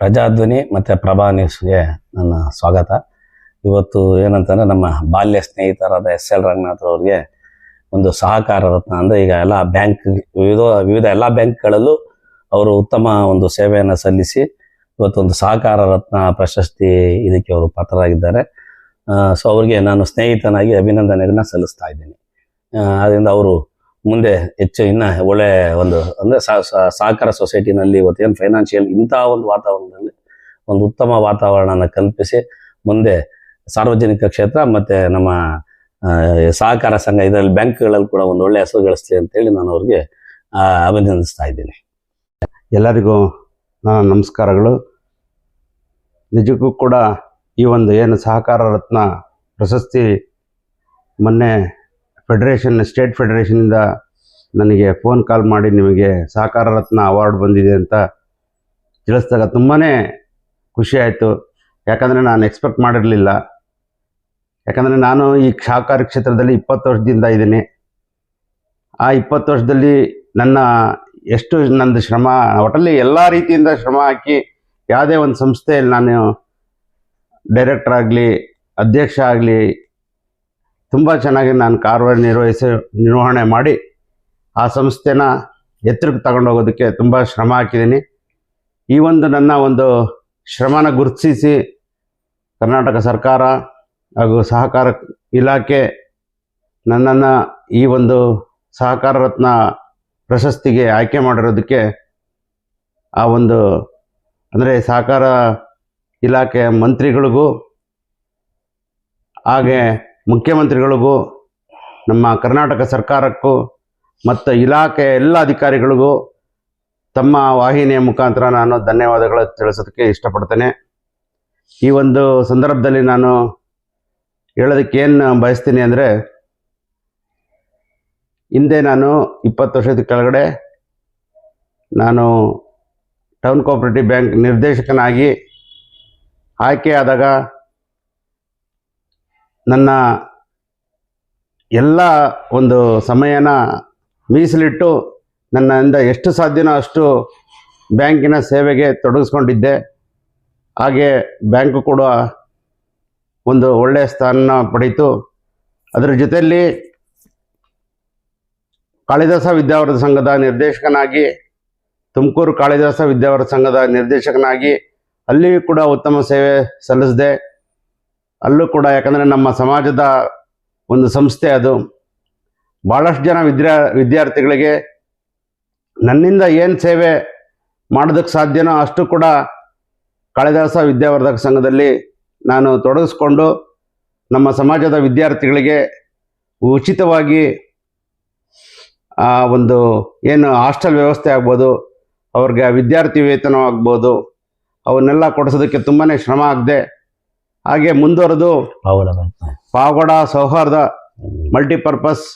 ಪ್ರಜಾಧ್ವನಿ ಮತ್ತು ಪ್ರಭಾ ನ್ಯೂಸ್ಗೆ ನನ್ನ ಸ್ವಾಗತ. ಇವತ್ತು ಏನಂತಂದರೆ ನಮ್ಮ ಬಾಲ್ಯ ಸ್ನೇಹಿತರಾದ ಎಸ್ ಎಲ್ ರಂಗನಾಥ್ ಅವ್ರಿಗೆ ಒಂದು ಸಹಕಾರ ರತ್ನ. ಅಂದರೆ ಈಗ ಎಲ್ಲ ಬ್ಯಾಂಕ್, ವಿವಿಧ ವಿವಿಧ ಎಲ್ಲ ಬ್ಯಾಂಕ್ಗಳಲ್ಲೂ ಅವರು ಉತ್ತಮ ಒಂದು ಸೇವೆಯನ್ನು ಸಲ್ಲಿಸಿ ಇವತ್ತೊಂದು ಸಹಕಾರ ರತ್ನ ಪ್ರಶಸ್ತಿ ಇದಕ್ಕೆ ಅವರು ಪಾತ್ರರಾಗಿದ್ದಾರೆ. ಸೊ ಅವರಿಗೆ ನಾನು ಸ್ನೇಹಿತನಾಗಿ ಅಭಿನಂದನೆಗಳನ್ನ ಸಲ್ಲಿಸ್ತಾ ಇದ್ದೀನಿ. ಅದರಿಂದ ಅವರು ಮುಂದೆ ಹೆಚ್ಚು ಇನ್ನ ಒಳ್ಳೆ ಒಂದು ಅಂದ್ರೆ ಸಹ- ಸಹ- ಸಹಕಾರ ಸೊಸೈಟಿನಲ್ಲಿ ಇವತ್ತು ಏನು ಫೈನಾನ್ಷಿಯಲ್ ಇಂತಹ ಒಂದು ವಾತಾವರಣದಲ್ಲಿ ಒಂದು ಉತ್ತಮ ವಾತಾವರಣನ ಕಲ್ಪಿಸಿ ಮುಂದೆ ಸಾರ್ವಜನಿಕ ಕ್ಷೇತ್ರ ಮತ್ತೆ ನಮ್ಮ ಸಹಕಾರ ಸಂಘ ಇದರಲ್ಲಿ ಬ್ಯಾಂಕ್ಗಳಲ್ಲಿ ಕೂಡ ಒಂದು ಒಳ್ಳೆ ಹೆಸರು ಗಳಿಸ್ಲಿ ಅಂತೇಳಿ ನಾನು ಅವ್ರಿಗೆ ಅಭಿನಂದಿಸ್ತಾ ಇದ್ದೀನಿ. ಎಲ್ಲರಿಗೂ ನನ್ನ ನಮಸ್ಕಾರಗಳು. ನಿಜಕ್ಕೂ ಕೂಡ ಈ ಒಂದು ಏನು ಸಹಕಾರ ರತ್ನ ಪ್ರಶಸ್ತಿ ಮೊನ್ನೆ ಫೆಡರೇಷನ್ ಸ್ಟೇಟ್ ಫೆಡರೇಷನಿಂದ ನನಗೆ ಫೋನ್ ಕಾಲ್ ಮಾಡಿ ನಿಮಗೆ ಸಹಕಾರ ರತ್ನ ಅವಾರ್ಡ್ ಬಂದಿದೆ ಅಂತ ತಿಳಿಸಿದಾಗ ತುಂಬಾ ಖುಷಿ ಆಯಿತು. ಯಾಕಂದರೆ ನಾನು ಎಕ್ಸ್ಪೆಕ್ಟ್ ಮಾಡಿರಲಿಲ್ಲ. ಯಾಕಂದರೆ ನಾನು ಈ ಸಹಕಾರಿ ಕ್ಷೇತ್ರದಲ್ಲಿ ಇಪ್ಪತ್ತು ವರ್ಷದಿಂದ ಇದ್ದೀನಿ. ಆ ಇಪ್ಪತ್ತು ವರ್ಷದಲ್ಲಿ ನನ್ನ ಎಷ್ಟು ನಂದು ಶ್ರಮ, ಒಟ್ಟಲ್ಲಿ ಎಲ್ಲ ರೀತಿಯಿಂದ ಶ್ರಮ ಹಾಕಿ ಯಾವುದೇ ಒಂದು ಸಂಸ್ಥೆಯಲ್ಲಿ ನಾನು ಡೈರೆಕ್ಟರ್ ಆಗಲಿ, ಅಧ್ಯಕ್ಷ ಆಗಲಿ ತುಂಬ ಚೆನ್ನಾಗಿ ನಾನು ಕಾರ್ಯನಿರ್ವಹಿಸಿ ನಿರ್ವಹಣೆ ಮಾಡಿ ಆ ಸಂಸ್ಥೆನ ಎತ್ತರಕ್ಕೆ ತಗೊಂಡೋಗೋದಕ್ಕೆ ತುಂಬ ಶ್ರಮ ಹಾಕಿದ್ದೀನಿ. ಈ ಒಂದು ನನ್ನ ಒಂದು ಶ್ರಮನ ಗುರುತಿಸಿ ಕರ್ನಾಟಕ ಸರ್ಕಾರ ಹಾಗೂ ಸಹಕಾರ ಇಲಾಖೆ ನನ್ನನ್ನು ಈ ಒಂದು ಸಹಕಾರ ರತ್ನ ಪ್ರಶಸ್ತಿಗೆ ಆಯ್ಕೆ ಮಾಡಿರೋದಕ್ಕೆ ಆ ಒಂದು ಅಂದರೆ ಸಹಕಾರ ಇಲಾಖೆ ಮಂತ್ರಿಗಳಿಗೂ ಹಾಗೆ ಮುಖ್ಯಮಂತ್ರಿಗಳಿಗೂ, ನಮ್ಮ ಕರ್ನಾಟಕ ಸರ್ಕಾರಕ್ಕೂ, ಮತ್ತು ಇಲಾಖೆ ಎಲ್ಲ ಅಧಿಕಾರಿಗಳಿಗೂ ತಮ್ಮ ವಾಹಿನಿಯ ಮುಖಾಂತರ ನಾನು ಧನ್ಯವಾದಗಳು ತಿಳಿಸೋದಕ್ಕೆ ಇಷ್ಟಪಡ್ತೇನೆ. ಈ ಒಂದು ಸಂದರ್ಭದಲ್ಲಿ ನಾನು ಹೇಳೋದಕ್ಕೆ ಏನು ಬಯಸ್ತೀನಿ ಅಂದರೆ, ಹಿಂದೆ ನಾನು ಇಪ್ಪತ್ತು ವರ್ಷದ ಕೆಳಗಡೆ ನಾನು ಟೌನ್ ಕೋಆಪರೇಟಿವ್ ಬ್ಯಾಂಕ್ ನಿರ್ದೇಶಕನಾಗಿ ಆಯ್ಕೆಯಾದಾಗ ನನ್ನ ಎಲ್ಲ ಒಂದು ಸಮಯನ ಮೀಸಲಿಟ್ಟು ನನ್ನಿಂದ ಎಷ್ಟು ಸಾಧ್ಯನೋ ಅಷ್ಟು ಬ್ಯಾಂಕಿನ ಸೇವೆಗೆ ತೊಡಗಿಸ್ಕೊಂಡಿದ್ದೆ. ಹಾಗೆ ಬ್ಯಾಂಕು ಕೂಡ ಒಂದು ಒಳ್ಳೆಯ ಸ್ಥಾನ ಪಡೀತು ಅದರ ಜೊತೆಯಲ್ಲಿ ಕಾಳಿದಾಸ ವಿದ್ಯಾವರ್ಧ ಸಂಘದ ನಿರ್ದೇಶಕನಾಗಿ, ತುಮಕೂರು ಕಾಳಿದಾಸ ವಿದ್ಯಾವರ್ಧ ಸಂಘದ ನಿರ್ದೇಶಕನಾಗಿ, ಅಲ್ಲಿಯೂ ಕೂಡ ಉತ್ತಮ ಸೇವೆ ಸಲ್ಲಿಸಿದೆ. ಅಲ್ಲೂ ಕೂಡ ಯಾಕಂದರೆ ನಮ್ಮ ಸಮಾಜದ ಒಂದು ಸಂಸ್ಥೆ ಅದು. ಭಾಳಷ್ಟು ಜನ ವಿದ್ಯಾ, ವಿದ್ಯಾರ್ಥಿಗಳಿಗೆ ನನ್ನಿಂದ ಏನು ಸೇವೆ ಮಾಡೋದಕ್ಕೆ ಸಾಧ್ಯನೋ ಅಷ್ಟು ಕೂಡ ಕಾಳಿದಾಸ ವಿದ್ಯಾವರ್ಧಕ ಸಂಘದಲ್ಲಿ ನಾನು ತೊಡಗಿಸ್ಕೊಂಡು ನಮ್ಮ ಸಮಾಜದ ವಿದ್ಯಾರ್ಥಿಗಳಿಗೆ ಉಚಿತವಾಗಿ ಒಂದು ಏನು ಹಾಸ್ಟೆಲ್ ವ್ಯವಸ್ಥೆ ಆಗ್ಬೋದು, ಅವ್ರಿಗೆ ವಿದ್ಯಾರ್ಥಿ ವೇತನ ಆಗ್ಬೋದು, ಅವನ್ನೆಲ್ಲ ಕೊಡಿಸೋದಕ್ಕೆ ತುಂಬಾ ಶ್ರಮ ಆಗದೆ ಹಾಗೆ ಮುಂದುವರೆದು ಪಾವಗಡ ಸೌಹಾರ್ದ ಮಲ್ಟಿಪರ್ಪಸ್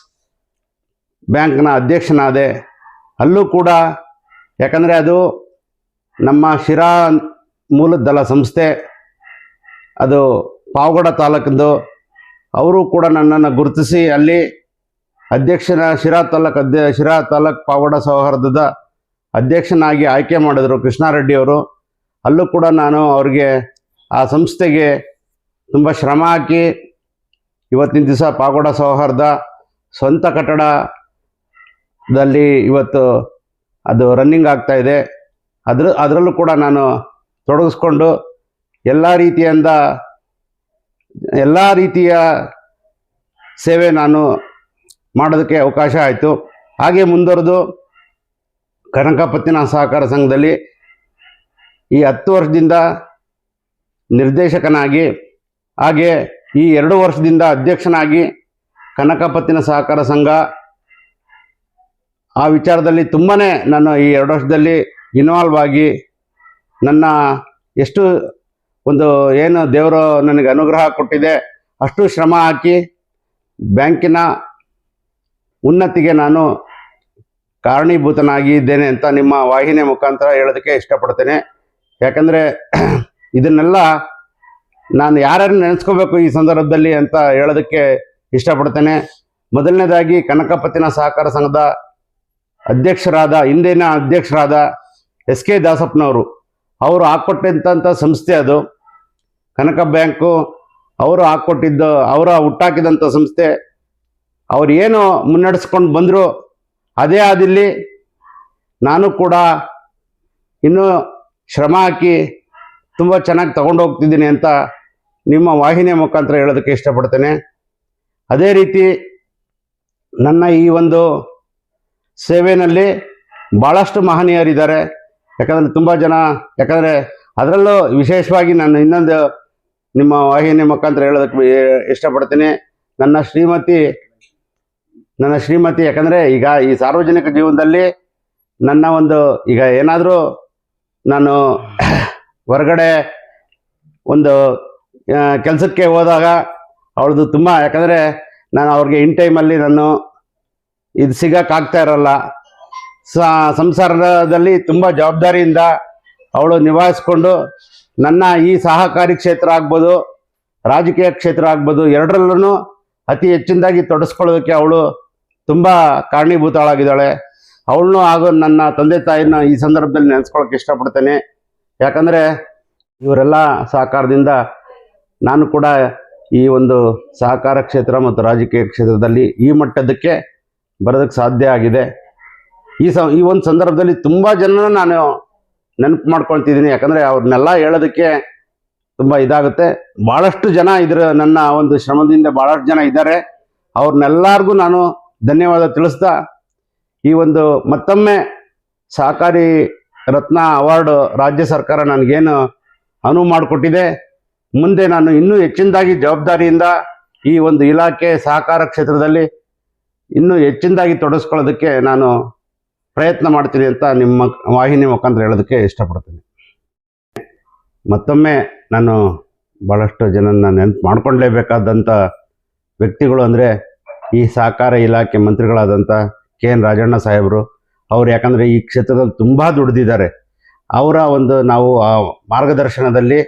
ಬ್ಯಾಂಕ್ನ ಅಧ್ಯಕ್ಷನಾದೆ. ಅಲ್ಲೂ ಕೂಡ ಯಾಕಂದರೆ ಅದು ನಮ್ಮ ಶಿರಾ ಮೂಲದ್ದಲ್ಲ ಸಂಸ್ಥೆ ಅದು ಪಾವಗಡ ತಾಲೂಕಿಂದು ಅವರು ಕೂಡ ನನ್ನನ್ನು ಗುರುತಿಸಿ ಅಲ್ಲಿ ಅಧ್ಯಕ್ಷನ ಶಿರಾ ತಾಲೂಕು ಅಧ್ಯ ಶಿರಾ ತಾಲೂಕು ಪಾವಗಡ ಸೌಹಾರ್ದದ ಅಧ್ಯಕ್ಷನಾಗಿ ಆಯ್ಕೆ ಮಾಡಿದರು ಕೃಷ್ಣಾರೆಡ್ಡಿಯವರು ಅಲ್ಲೂ ಕೂಡ ನಾನು ಅವ್ರಿಗೆ ಆ ಸಂಸ್ಥೆಗೆ ತುಂಬ ಶ್ರಮ ಹಾಕಿ ಇವತ್ತಿನ ದಿವಸ ಪಾಗೋಡ ಸೌಹಾರ್ದ ಸ್ವಂತ ಕಟ್ಟಡದಲ್ಲಿ ಇವತ್ತು ಅದು ರನ್ನಿಂಗ್ ಆಗ್ತಾ ಇದೆ. ಅದ್ರ, ಅದರಲ್ಲೂ ಕೂಡ ನಾನು ತೊಡಗಿಸ್ಕೊಂಡು ಎಲ್ಲ ರೀತಿಯಿಂದ, ಎಲ್ಲ ರೀತಿಯ ಸೇವೆ ನಾನು ಮಾಡೋದಕ್ಕೆ ಅವಕಾಶ ಆಯಿತು. ಹಾಗೆ ಮುಂದುವರೆದು ಕನಕಪತ್ತಿನ ಸಹಕಾರ ಸಂಘದಲ್ಲಿ ಈ ಹತ್ತು ವರ್ಷದಿಂದ ನಿರ್ದೇಶಕನಾಗಿ ಹಾಗೆ ಈ ಎರಡು ವರ್ಷದಿಂದ ಅಧ್ಯಕ್ಷನಾಗಿ ಕನಕಪತ್ತಿನ ಸಹಕಾರ ಸಂಘ, ಆ ವಿಚಾರದಲ್ಲಿ ತುಂಬಾ ನಾನು ಈ ಎರಡು ವರ್ಷದಲ್ಲಿ ಇನ್ವಾಲ್ವ್ ಆಗಿ ನನ್ನ ಎಷ್ಟು ಒಂದು ಏನು ದೇವರು ನನಗೆ ಅನುಗ್ರಹ ಕೊಟ್ಟಿದೆ, ಅಷ್ಟು ಶ್ರಮ ಹಾಕಿ ಬ್ಯಾಂಕಿನ ಉನ್ನತಿಗೆ ನಾನು ಕಾರಣೀಭೂತನಾಗಿದ್ದೇನೆ ಅಂತ ನಿಮ್ಮ ವಾಹಿನಿ ಮುಖಾಂತರ ಹೇಳೋದಕ್ಕೆ ಇಷ್ಟಪಡ್ತೇನೆ. ಯಾಕಂದರೆ ಇದನ್ನೆಲ್ಲ ನಾನು ಯಾರ್ಯಾರು ನೆನೆಸ್ಕೋಬೇಕು ಈ ಸಂದರ್ಭದಲ್ಲಿ ಅಂತ ಹೇಳೋದಕ್ಕೆ ಇಷ್ಟಪಡ್ತೇನೆ. ಮೊದಲನೇದಾಗಿ ಕನಕಪತ್ತಿನ ಸಹಕಾರ ಸಂಘದ ಅಧ್ಯಕ್ಷರಾದ, ಹಿಂದಿನ ಅಧ್ಯಕ್ಷರಾದ ಎಸ್ ಕೆ ದಾಸಪ್ಪನವರು. ಅವರು ಹಾಕ್ಕೊಟ್ಟಂಥ ಸಂಸ್ಥೆ ಅದು. ಕನಕ ಬ್ಯಾಂಕು ಅವರು ಹಾಕ್ಕೊಟ್ಟಿದ್ದು, ಅವರ ಹುಟ್ಟಾಕಿದಂಥ ಸಂಸ್ಥೆ. ಅವ್ರು ಏನು ಮುನ್ನಡೆಸ್ಕೊಂಡು ಬಂದರು, ಅದೇ ಆದಿಲ್ಲಿ ನಾನು ಕೂಡ ಇನ್ನೂ ಶ್ರಮ ಹಾಕಿ ತುಂಬ ಚೆನ್ನಾಗಿ ತಗೊಂಡು ಹೋಗ್ತಿದ್ದೀನಿ ಅಂತ ನಿಮ್ಮ ವಾಹಿನಿಯ ಮುಖಾಂತರ ಹೇಳೋದಕ್ಕೆ ಇಷ್ಟಪಡ್ತೇನೆ. ಅದೇ ರೀತಿ ನನ್ನ ಈ ಒಂದು ಸೇವೆಯಲ್ಲಿ ಭಾಳಷ್ಟು ಮಹನೀಯರಿದ್ದಾರೆ. ಯಾಕಂದರೆ ತುಂಬ ಜನ, ಯಾಕಂದರೆ ಅದರಲ್ಲೂ ವಿಶೇಷವಾಗಿ ನಾನು ಇನ್ನೊಂದು ನಿಮ್ಮ ವಾಹಿನಿ ಮುಖಾಂತರ ಹೇಳೋದಕ್ಕೆ ಇಷ್ಟಪಡ್ತೀನಿ. ನನ್ನ ಶ್ರೀಮತಿ ನನ್ನ ಶ್ರೀಮತಿ, ಯಾಕಂದರೆ ಈಗ ಈ ಸಾರ್ವಜನಿಕ ಜೀವನದಲ್ಲಿ ನನ್ನ ಒಂದು, ಈಗ ಏನಾದರೂ ನಾನು ಹೊರಗಡೆ ಒಂದು ಕೆಲಸಕ್ಕೆ ಹೋದಾಗ ಅವ್ರದ್ದು ತುಂಬ, ಯಾಕಂದರೆ ನಾನು ಅವ್ರಿಗೆ ಇನ್ ಟೈಮಲ್ಲಿ ನಾನು ಇದು ಸಿಗೋಕ್ಕಾಗ್ತಾ ಇರಲ್ಲ. ಸಂಸಾರದಲ್ಲಿ ತುಂಬ ಜವಾಬ್ದಾರಿಯಿಂದ ಅವಳು ನಿಭಾಯಿಸ್ಕೊಂಡು ನನ್ನ ಈ ಸಹಕಾರಿ ಕ್ಷೇತ್ರ ಆಗ್ಬೋದು, ರಾಜಕೀಯ ಕ್ಷೇತ್ರ ಆಗ್ಬೋದು ಎರಡರಲ್ಲೂ ಅತಿ ಹೆಚ್ಚಿನದಾಗಿ ತೊಡಸ್ಕೊಳ್ಳೋದಕ್ಕೆ ಅವಳು ತುಂಬ ಕಾರಣೀಭೂತಳಾಗಿದ್ದಾಳೆ. ಅವಳನ್ನು ಹಾಗೂ ನನ್ನ ತಂದೆ ತಾಯಿನ ಈ ಸಂದರ್ಭದಲ್ಲಿ ನೆನೆಸ್ಕೊಳ್ಳೋಕೆ ಇಷ್ಟಪಡ್ತೇನೆ. ಯಾಕಂದರೆ ಇವರೆಲ್ಲ ಸಹಕಾರದಿಂದ ನಾನು ಕೂಡ ಈ ಒಂದು ಸಹಕಾರ ಕ್ಷೇತ್ರ ಮತ್ತು ರಾಜಕೀಯ ಕ್ಷೇತ್ರದಲ್ಲಿ ಈ ಮಟ್ಟದಕ್ಕೆ ಬರೋದಕ್ಕೆ ಸಾಧ್ಯ ಆಗಿದೆ. ಈ ಸ, ಈ ಒಂದು ಸಂದರ್ಭದಲ್ಲಿ ತುಂಬ ಜನನ ನಾನು ನೆನಪು ಮಾಡ್ಕೊಳ್ತಿದ್ದೀನಿ. ಯಾಕಂದರೆ ಅವ್ರನ್ನೆಲ್ಲ ಹೇಳೋದಕ್ಕೆ ತುಂಬ ಇದಾಗುತ್ತೆ. ಭಾಳಷ್ಟು ಜನ ಇದ್ರ, ನನ್ನ ಒಂದು ಶ್ರಮದಿಂದ ಭಾಳಷ್ಟು ಜನ ಇದ್ದಾರೆ. ಅವ್ರನ್ನೆಲ್ಲರಿಗೂ ನಾನು ಧನ್ಯವಾದ ತಿಳಿಸ್ತಾ, ಈ ಒಂದು ಮತ್ತೊಮ್ಮೆ ಸಹಕಾರಿ ರತ್ನ ಅವಾರ್ಡ್ ರಾಜ್ಯ ಸರ್ಕಾರ ನನಗೇನು ಅನುವು ಮಾಡಿಕೊಟ್ಟಿದೆ. ಮುಂದೆ ನಾನು ಇನ್ನೂ ಹೆಚ್ಚಿನದಾಗಿ ಜವಾಬ್ದಾರಿಯಿಂದ ಈ ಒಂದು ಇಲಾಖೆ ಸಹಕಾರ ಕ್ಷೇತ್ರದಲ್ಲಿ ಇನ್ನೂ ಹೆಚ್ಚಿನದಾಗಿ ತೊಡಗಿಸ್ಕೊಳ್ಳೋದಕ್ಕೆ ನಾನು ಪ್ರಯತ್ನ ಮಾಡ್ತೀನಿ ಅಂತ ನಿಮ್ಮ ವಾಹಿನಿ ಮುಖಾಂತರ ಹೇಳೋದಕ್ಕೆ ಇಷ್ಟಪಡ್ತೀನಿ. ಮತ್ತೊಮ್ಮೆ ನಾನು ಭಾಳಷ್ಟು ಜನನ ನೆನಪು ಮಾಡಿಕೊಳ್ಳೇಬೇಕಾದಂಥ ವ್ಯಕ್ತಿಗಳು ಅಂದರೆ ಈ ಸಹಕಾರ ಇಲಾಖೆ ಮಂತ್ರಿಗಳಾದಂಥ ಕೆ ಎನ್ ರಾಜಣ್ಣ ಸಾಹೇಬರು. ಅವ್ರು ಯಾಕಂದರೆ ಈ ಕ್ಷೇತ್ರದಲ್ಲಿ ತುಂಬ ದುಡಿದಿದ್ದಾರೆ. ಅವರ ಒಂದು ನಾವು ಆ ಮಾರ್ಗದರ್ಶನದಲ್ಲಿ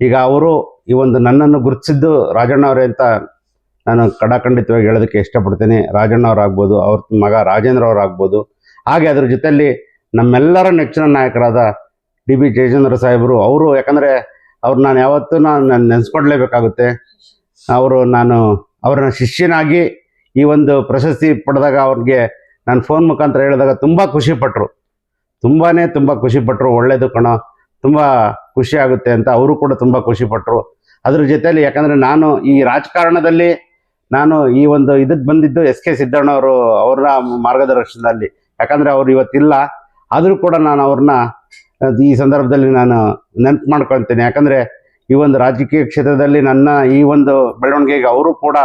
ಈಗ ಅವರು ಈ ಒಂದು ನನ್ನನ್ನು ಗುರುತಿಸಿದ್ದು ರಾಜಣ್ಣ ಅವರೇ ಅಂತ ನಾನು ಕಡಾಖಂಡಿತವಾಗಿ ಹೇಳೋದಕ್ಕೆ ಇಷ್ಟಪಡ್ತೀನಿ. ರಾಜಣ್ಣವರಾಗ್ಬೋದು, ಅವ್ರ ಮಗ ರಾಜೇಂದ್ರ ಅವರಾಗ್ಬೋದು ಹಾಗೆ ಅದ್ರ ಜೊತೆಯಲ್ಲಿ ನಮ್ಮೆಲ್ಲರ ನೆಚ್ಚಿನ ನಾಯಕರಾದ ಡಿ ಬಿ ಜಯಚಂದ್ರ ಸಾಹೇಬರು, ಅವರು ಯಾಕಂದರೆ ಅವ್ರು ನಾನು ಯಾವತ್ತೂ ನಾನು ನೆನೆಸ್ಕೊಡ್ಲೇಬೇಕಾಗುತ್ತೆ. ಅವರು ನಾನು ಅವ್ರನ್ನ ಶಿಷ್ಯನಾಗಿ ಈ ಒಂದು ಪ್ರಶಸ್ತಿ ಪಡೆದಾಗ ಅವ್ರಿಗೆ ನಾನು ಫೋನ್ ಮುಖಾಂತರ ಹೇಳಿದಾಗ ತುಂಬ ಖುಷಿಪಟ್ಟರು ತುಂಬಾ ತುಂಬ ಖುಷಿಪಟ್ಟರು ಒಳ್ಳೆಯದು ಕಣೋ. ತುಂಬ ಖುಷಿ ಆಗುತ್ತೆ ಅಂತ ಅವರು ಕೂಡ ತುಂಬ ಖುಷಿಪಟ್ಟರು ಅದ್ರ ಜೊತೆಯಲ್ಲಿ ಯಾಕಂದರೆ ನಾನು ಈ ರಾಜಕಾರಣದಲ್ಲಿ ನಾನು ಈ ಒಂದು ಇದಕ್ಕೆ ಬಂದಿದ್ದು ಎಸ್ ಕೆ ಸಿದ್ದಣ್ಣ ಅವರು ಅವರ ಮಾರ್ಗದರ್ಶನದಲ್ಲಿ. ಯಾಕಂದರೆ ಅವ್ರು ಇವತ್ತಿಲ್ಲ. ಆದರೂ ಕೂಡ ನಾನು ಅವ್ರನ್ನ, ಈ ಸಂದರ್ಭದಲ್ಲಿ ನಾನು ನೆನಪು ಮಾಡ್ಕೊಳ್ತೇನೆ. ಯಾಕಂದರೆ ಈ ಒಂದು ರಾಜಕೀಯ ಕ್ಷೇತ್ರದಲ್ಲಿ ನನ್ನ ಈ ಒಂದು ಬೆಳವಣಿಗೆಗೆ ಅವರು ಕೂಡ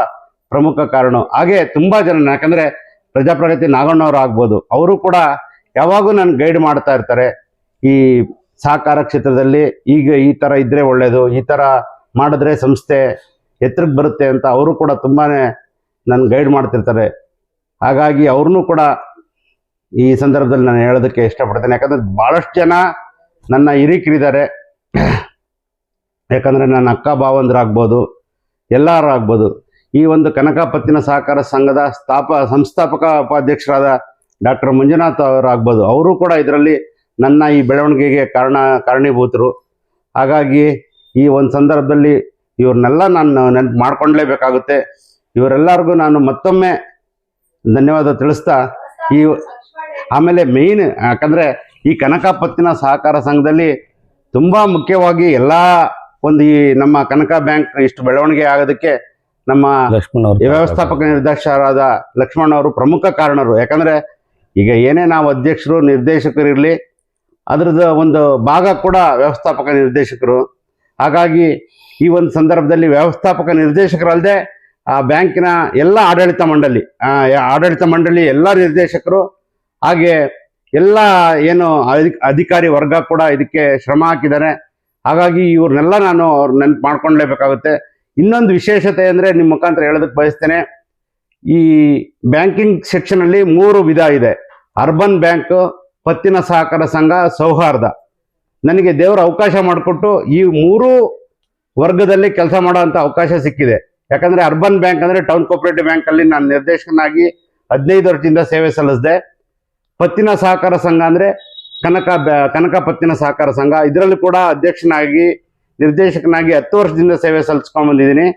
ಪ್ರಮುಖ ಕಾರಣ. ಹಾಗೆ ತುಂಬ ಜನ, ಯಾಕಂದರೆ ಪ್ರಜಾಪ್ರಗತಿ ನಾಗಣ್ಣವರು ಆಗ್ಬೋದು. ಅವರು ಕೂಡ ಯಾವಾಗೂ ನಾನು ಗೈಡ್ ಮಾಡ್ತಾ ಇರ್ತಾರೆ. ಈ ಸಹಕಾರ ಕ್ಷೇತ್ರದಲ್ಲಿ ಈಗ ಈ ಥರ ಇದ್ದರೆ ಒಳ್ಳೆಯದು ಈ ಥರ ಮಾಡಿದ್ರೆ ಸಂಸ್ಥೆ ಎತ್ತರಕ್ಕೆ ಬರುತ್ತೆ ಅಂತ ಅವರು ಕೂಡ ತುಂಬಾ ನನ್ನ ಗೈಡ್ ಮಾಡ್ತಿರ್ತಾರೆ. ಹಾಗಾಗಿ ಅವ್ರನ್ನೂ ಕೂಡ ಈ ಸಂದರ್ಭದಲ್ಲಿ ನಾನು ಹೇಳೋದಕ್ಕೆ ಇಷ್ಟಪಡ್ತೇನೆ. ಯಾಕಂದರೆ ಭಾಳಷ್ಟು ಜನ ನನ್ನ ಹಿರಿಕಿರಿದ್ದಾರೆ. ಯಾಕಂದರೆ ನನ್ನ ಅಕ್ಕ ಭಾವಂದ್ರಾಗ್ಬೋದು, ಎಲ್ಲರೂ ಆಗ್ಬೋದು. ಈ ಒಂದು ಕನಕಪತ್ತಿನ ಸಹಕಾರ ಸಂಘದ ಸ್ಥಾಪ, ಸಂಸ್ಥಾಪಕ ಉಪಾಧ್ಯಕ್ಷರಾದ ಡಾಕ್ಟರ್ ಮಂಜುನಾಥ್ ಅವರಾಗ್ಬೋದು. ಅವರು ಕೂಡ ಇದರಲ್ಲಿ ನನ್ನ ಈ ಬೆಳವಣಿಗೆಗೆ ಕಾರಣ ಕಾರಣೀಭೂತರು. ಹಾಗಾಗಿ ಈ ಒಂದು ಸಂದರ್ಭದಲ್ಲಿ ಇವ್ರನ್ನೆಲ್ಲ ನಾನು ನೆನಪು ಮಾಡ್ಕೊಳ್ಲೇಬೇಕಾಗುತ್ತೆ ಇವರೆಲ್ಲರಿಗೂ ನಾನು ಮತ್ತೊಮ್ಮೆ ಧನ್ಯವಾದ ತಿಳಿಸ್ತಾ ಈ ಆಮೇಲೆ ಮೇಯ್ನ್ ಯಾಕಂದರೆ ಈ ಕನಕ ಪತ್ತಿನ ಸಹಕಾರ ಸಂಘದಲ್ಲಿ ತುಂಬ ಮುಖ್ಯವಾಗಿ ಎಲ್ಲ ಒಂದು ಈ ನಮ್ಮ ಕನಕ ಬ್ಯಾಂಕ್ ಇಷ್ಟು ಬೆಳವಣಿಗೆ ಆಗೋದಕ್ಕೆ ನಮ್ಮ ವ್ಯವಸ್ಥಾಪಕ ನಿರ್ದೇಶಕರಾದ ಲಕ್ಷ್ಮಣ್ ಅವರು ಪ್ರಮುಖ ಕಾರಣರು. ಯಾಕಂದರೆ ಈಗ ಏನೇ ನಾವು ಅಧ್ಯಕ್ಷರು ನಿರ್ದೇಶಕರು ಇರಲಿ ಅದ್ರದ್ದು ಒಂದು ಭಾಗ ಕೂಡ ವ್ಯವಸ್ಥಾಪಕ ನಿರ್ದೇಶಕರು. ಹಾಗಾಗಿ ಈ ಒಂದು ಸಂದರ್ಭದಲ್ಲಿ ವ್ಯವಸ್ಥಾಪಕ ನಿರ್ದೇಶಕರಲ್ಲದೆ, ಆ ಬ್ಯಾಂಕಿನ ಎಲ್ಲ ಆಡಳಿತ ಮಂಡಳಿ ಆಡಳಿತ ಮಂಡಳಿ ಎಲ್ಲ ನಿರ್ದೇಶಕರು, ಹಾಗೆ ಎಲ್ಲ ಏನು ಅಧಿ- ಅಧಿಕಾರಿ ವರ್ಗ ಕೂಡ ಇದಕ್ಕೆ ಶ್ರಮ ಹಾಕಿದ್ದಾರೆ. ಹಾಗಾಗಿ ಇವ್ರನ್ನೆಲ್ಲ ನಾನು ಅವ್ರ ನೆನ್ಪು ಇನ್ನೊಂದು ವಿಶೇಷತೆ ಅಂದರೆ ನಿಮ್ಮ ಮುಖಾಂತರ ಹೇಳೋದಕ್ಕೆ ಬಯಸ್ತೇನೆ, ಈ ಬ್ಯಾಂಕಿಂಗ್ ಸೆಕ್ಷನಲ್ಲಿ ಮೂರು ವಿಧ ಇದೆ. ಅರ್ಬನ್ ಬ್ಯಾಂಕ್ ಪತ್ತಿನ ಸಹಕಾರ ಸಂಘ ಸೌಹಾರ್ದ. ನನಗೆ ದೇವರು ಅವಕಾಶ ಮಾಡಿಕೊಟ್ಟು ಈ ಮೂರು ವರ್ಗದಲ್ಲಿ ಕೆಲಸ ಮಾಡೋವಂಥ ಅವಕಾಶ ಸಿಕ್ಕಿದೆ. ಯಾಕಂದರೆ ಅರ್ಬನ್ ಬ್ಯಾಂಕ್ ಅಂದರೆ ಟೌನ್ ಕೋಪರೇಟಿವ್ ಬ್ಯಾಂಕಲ್ಲಿ ನಾನು ನಿರ್ದೇಶಕನಾಗಿ ಹದಿನೈದು ವರ್ಷದಿಂದ ಸೇವೆ ಸಲ್ಲಿಸಿದೆ. ಪತ್ತಿನ ಸಹಕಾರ ಸಂಘ ಅಂದರೆ ಕನಕ ಕನಕ ಪತ್ತಿನ ಸಹಕಾರ ಸಂಘ. ಇದರಲ್ಲಿ ಕೂಡ ಅಧ್ಯಕ್ಷನಾಗಿ ನಿರ್ದೇಶಕನಾಗಿ ಹತ್ತು ವರ್ಷದಿಂದ ಸೇವೆ ಸಲ್ಲಿಸ್ಕೊಂಡ್ ಬಂದಿದ್ದೀನಿ.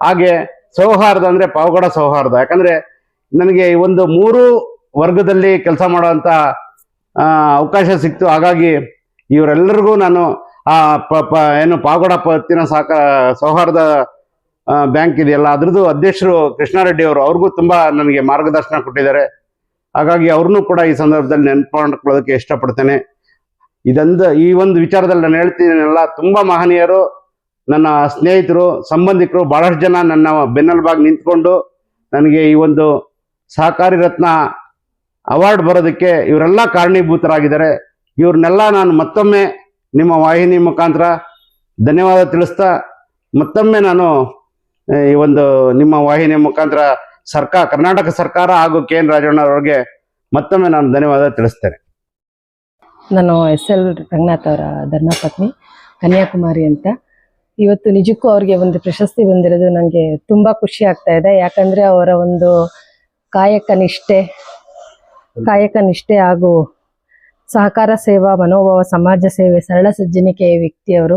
ಹಾಗೆ ಸೌಹಾರ್ದ ಅಂದ್ರೆ ಪಾವಗಡ ಸೌಹಾರ್ದ. ಯಾಕಂದ್ರೆ ನನಗೆ ಒಂದು ಮೂರು ವರ್ಗದಲ್ಲಿ ಕೆಲಸ ಮಾಡುವಂತ ಆ, ಅವಕಾಶ ಸಿಕ್ತು. ಹಾಗಾಗಿ ಇವರೆಲ್ಲರಿಗೂ ನಾನು ಆ ಪ ಪ, ಏನು ಪಾಗೋಡ ಪತ್ತಿನ ಸಾಕ, ಸೌಹಾರ್ದ ಬ್ಯಾಂಕ್ ಇದೆಯಲ್ಲ, ಅದ್ರದ್ದು ಅಧ್ಯಕ್ಷರು ಕೃಷ್ಣಾರೆಡ್ಡಿ ಅವರು, ಅವ್ರಿಗೂ ತುಂಬ ನನಗೆ ಮಾರ್ಗದರ್ಶನ ಕೊಟ್ಟಿದ್ದಾರೆ. ಹಾಗಾಗಿ ಅವ್ರನ್ನೂ ಕೂಡ ಈ ಸಂದರ್ಭದಲ್ಲಿ ನೆನಪು ಮಾಡ್ಕೊಳ್ಳೋದಕ್ಕೆ ಇಷ್ಟಪಡ್ತೇನೆ. ಇದೊಂದು, ಈ ಒಂದು ವಿಚಾರದಲ್ಲಿ ನಾನು ಹೇಳ್ತೀನಲ್ಲ ತುಂಬ ಮಹನೀಯರು, ನನ್ನ ಸ್ನೇಹಿತರು, ಸಂಬಂಧಿಕರು, ಬಹಳಷ್ಟು ಜನ ನನ್ನ ಬೆನ್ನೆಲುಬಾಗಿ ನಿಂತ್ಕೊಂಡು ನನಗೆ ಈ ಒಂದು ಸಹಕಾರಿ ರತ್ನ ಅವಾರ್ಡ್ ಬರೋದಕ್ಕೆ ಇವರೆಲ್ಲ ಕಾರಣೀಭೂತರಾಗಿದ್ದಾರೆ. ಇವ್ರನ್ನೆಲ್ಲ ನಾನು ಮತ್ತೊಮ್ಮೆ ನಿಮ್ಮ ವಾಹಿನಿ ಮುಖಾಂತರ ಧನ್ಯವಾದ ತಿಳಿಸ್ತಾ, ಮತ್ತೊಮ್ಮೆ ನಾನು ಈ ಒಂದು ನಿಮ್ಮ ವಾಹಿನಿ ಮುಖಾಂತರ ಸರ್ಕಾರ ಕರ್ನಾಟಕ ಸರ್ಕಾರ ಹಾಗೂ ಕೆ ಎನ್ ರಾಜಣ್ಣವ್ರಿಗೆ ಮತ್ತೊಮ್ಮೆ ನಾನು ಧನ್ಯವಾದ ತಿಳಿಸ್ತೇನೆ. ನಾನು ಎಸ್ ಎಲ್ ರಂಗನಾಥ್ ಅವರ ಧರ್ಮಪತ್ನಿ ಕನ್ಯಾಕುಮಾರಿ ಅಂತ. ಇವತ್ತು ನಿಜಕ್ಕೂ ಅವ್ರಿಗೆ ಒಂದು ಪ್ರಶಸ್ತಿ ಬಂದಿರೋದು ನನಗೆ ತುಂಬ ಖುಷಿ ಆಗ್ತಾ ಇದೆ. ಯಾಕಂದರೆ ಅವರ ಒಂದು ಕಾಯಕ ನಿಷ್ಠೆ ಕಾಯಕ ನಿಷ್ಠೆ ಹಾಗೂ ಸಹಕಾರ ಸೇವಾ, ಮನೋಭಾವ, ಸಮಾಜ ಸೇವೆ, ಸರಳ ಸಜ್ಜನಿಕೆಯ ವ್ಯಕ್ತಿಯವರು.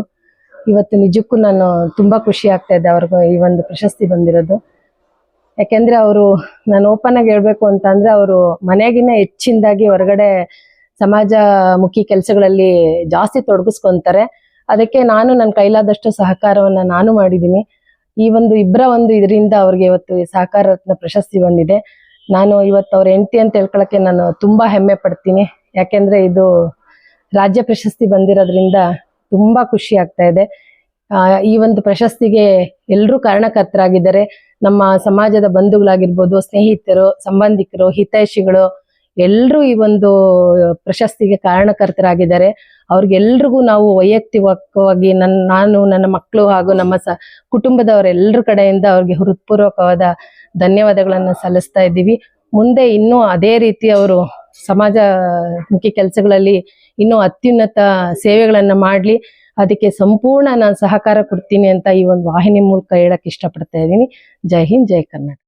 ಇವತ್ತು ನಿಜಕ್ಕೂ ನಾನು ತುಂಬ ಖುಷಿ ಆಗ್ತಾ ಇದೆ ಅವ್ರಿಗೂ ಈ ಒಂದು ಪ್ರಶಸ್ತಿ ಬಂದಿರೋದು. ಯಾಕೆಂದ್ರೆ ಅವರು ನಾನು ಓಪನ್ ಆಗಿ ಹೇಳ್ಬೇಕು ಅಂತ ಅಂದ್ರೆ ಅವರು ಮನೆಗಿನ ಹೆಚ್ಚಿಂದಾಗಿ ಹೊರಗಡೆ ಸಮಾಜಮುಖಿ ಕೆಲಸಗಳಲ್ಲಿ ಜಾಸ್ತಿ ತೊಡಗಿಸ್ಕೊಂತಾರೆ. ಅದಕ್ಕೆ ನಾನು ನನ್ನ ಕೈಲಾದಷ್ಟು ಸಹಕಾರವನ್ನ ನಾನು ಮಾಡಿದ್ದೀನಿ. ಈ ಒಂದು ಇಬ್ಬರ ಒಂದು ಇದರಿಂದ ಅವ್ರಿಗೆ ಇವತ್ತು ಸಹಕಾರ ರತ್ನ ಪ್ರಶಸ್ತಿ ಬಂದಿದೆ. ನಾನು ಇವತ್ತು ಅವ್ರ ಹೆಂಡತಿ ಅಂತ ಹೇಳ್ಕೊಳಕ್ಕೆ ನಾನು ತುಂಬಾ ಹೆಮ್ಮೆ ಪಡ್ತೀನಿ. ಯಾಕೆಂದ್ರೆ ಇದು ರಾಜ್ಯ ಪ್ರಶಸ್ತಿ ಬಂದಿರೋದ್ರಿಂದ ತುಂಬಾ ಖುಷಿ ಆಗ್ತಾ ಇದೆ. ಈ ಒಂದು ಪ್ರಶಸ್ತಿಗೆ ಎಲ್ಲರೂ ಕಾರಣಕರ್ತರಾಗಿದ್ದಾರೆ. ನಮ್ಮ ಸಮಾಜದ ಬಂಧುಗಳಾಗಿರ್ಬೋದು, ಸ್ನೇಹಿತರು, ಸಂಬಂಧಿಕರು, ಹಿತೈಷಿಗಳು ಎಲ್ಲರೂ ಈ ಒಂದು ಪ್ರಶಸ್ತಿಗೆ ಕಾರಣಕರ್ತರಾಗಿದ್ದಾರೆ. ಅವ್ರಿಗೆಲ್ರಿಗೂ ನಾವು ವೈಯಕ್ತಿಕವಾಗಿ ನನ್ನ ನಾನು, ನನ್ನ ಮಕ್ಕಳು ಹಾಗೂ ನಮ್ಮ ಸ ಕುಟುಂಬದವರೆಲ್ಲರ ಕಡೆಯಿಂದ ಅವ್ರಿಗೆ ಹೃತ್ಪೂರ್ವಕವಾದ ಧನ್ಯವಾದಗಳನ್ನು ಸಲ್ಲಿಸ್ತಾ ಇದ್ದೀವಿ. ಮುಂದೆ ಇನ್ನೂ ಅದೇ ರೀತಿ ಅವರು ಸಮಾಜ ಮುಖ್ಯ ಕೆಲಸಗಳಲ್ಲಿ ಇನ್ನೂ ಅತ್ಯುನ್ನತ ಸೇವೆಗಳನ್ನು ಮಾಡಲಿ. ಅದಕ್ಕೆ ಸಂಪೂರ್ಣ ನಾನು ಸಹಕಾರ ಕೊಡ್ತೀನಿ ಅಂತ ಈ ಒಂದು ವಾಹಿನಿ ಮೂಲಕ ಹೇಳಕ್ಕೆ ಇಷ್ಟಪಡ್ತಾ ಇದ್ದೀನಿ. ಜೈ ಹಿಂದ್, ಜೈ ಕರ್ನಾಟಕ.